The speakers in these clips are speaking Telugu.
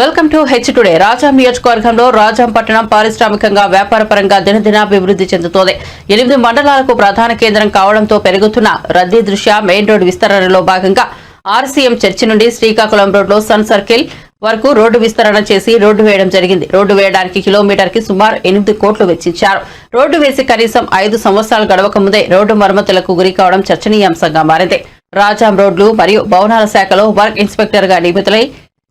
Welcome to H today. Rajam నియోజకవర్గంలో రాజాం పట్టణం పారిశ్రామికంగా వ్యాపారపరంగా దినదినాభివృద్ధి చెందుతోంది. ఎనిమిది మండలాలకు ప్రధాన కేంద్రం కావడంతో పెరుగుతున్న రద్దీ దృష్ట్యా మెయిన్ రోడ్డు విస్తరణలో భాగంగా ఆర్సీఎం చర్చి నుండి శ్రీకాకుళం రోడ్లో సన్ సర్కిల్ వరకు రోడ్డు విస్తరణ చేసి రోడ్డు వేయడం జరిగింది. రోడ్డు వేయడానికి కిలోమీటర్కి సుమారు ఎనిమిది కోట్లు వెచ్చించారు. రోడ్డు వేసి కనీసం ఐదు సంవత్సరాలు గడవక ముందే రోడ్డు మరమ్మతులకు గురి కావడం చర్చనీయాంశంగా మారింది. రాజాం రోడ్లు మరియు భవనాల శాఖలో వర్క్ ఇన్స్పెక్టర్గా నియమితులై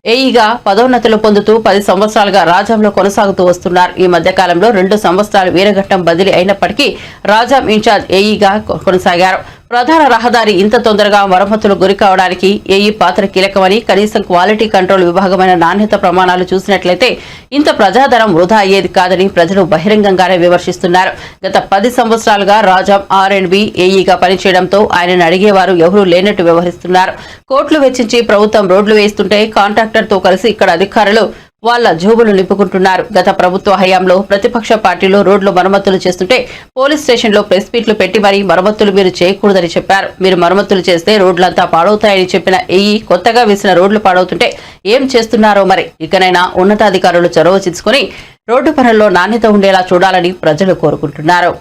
ఏఈగా పదోన్నతులు పొందుతూ పది సంవత్సరాలుగా రాజాంలో కొనసాగుతూ వస్తున్నారు. ఈ మధ్యకాలంలో రెండు సంవత్సరాలు వీరఘట్టం బదిలీ అయినప్పటికీ రాజాం ఇన్ఛార్జ్ ఏఈగా కొనసాగారు. ప్రధాన రహదారి ఇంత తొందరగా మరమ్మతులు గురి కావడానికి ఏఈ పాత్ర కీలకమని కనీసం క్వాలిటీ కంట్రోల్ విభాగమైన నాణ్యత ప్రమాణాలు చూసినట్లయితే ఇంత ప్రజాధనం వృధా అయ్యేది కాదని ప్రజలు బహిరంగంగానే విమర్శిస్తున్నారు. గత పది సంవత్సరాలుగా రాజాం ఆర్ అండ్ బి ఏఈగా పనిచేయడంతో ఆయనను అడిగేవారు ఎవరూ లేనట్టు వ్యవహరిస్తున్నారు. కోట్లు వెచ్చించి ప్రభుత్వం రోడ్లు వేస్తుంటే కాంట్రాక్టర్తో కలిసి ఇక్కడ అధికారులు వాళ్ళ జోబులు నింపుకుంటున్నారు. గత ప్రభుత్వ హయాంలో ప్రతిపక్ష పార్టీలు రోడ్లు మరమ్మతులు చేస్తుంటే పోలీస్ స్టేషన్లో ప్రెస్ మీట్లు పెట్టి మరీ మరమ్మతులు మీరు చేయకూడదని చెప్పారు. మీరు మరమ్మతులు చేస్తే రోడ్లంతా పాడవుతాయని చెప్పిన ఈ కొత్తగా వేసిన రోడ్లు పాడవుతుంటే ఏం చేస్తున్నారో మరి? ఇకనైనా ఉన్నతాధికారులు చొరవ తీసుకుని రోడ్డు పనుల్లో నాణ్యత ఉండేలా చూడాలని ప్రజలు కోరుకుంటున్నారు.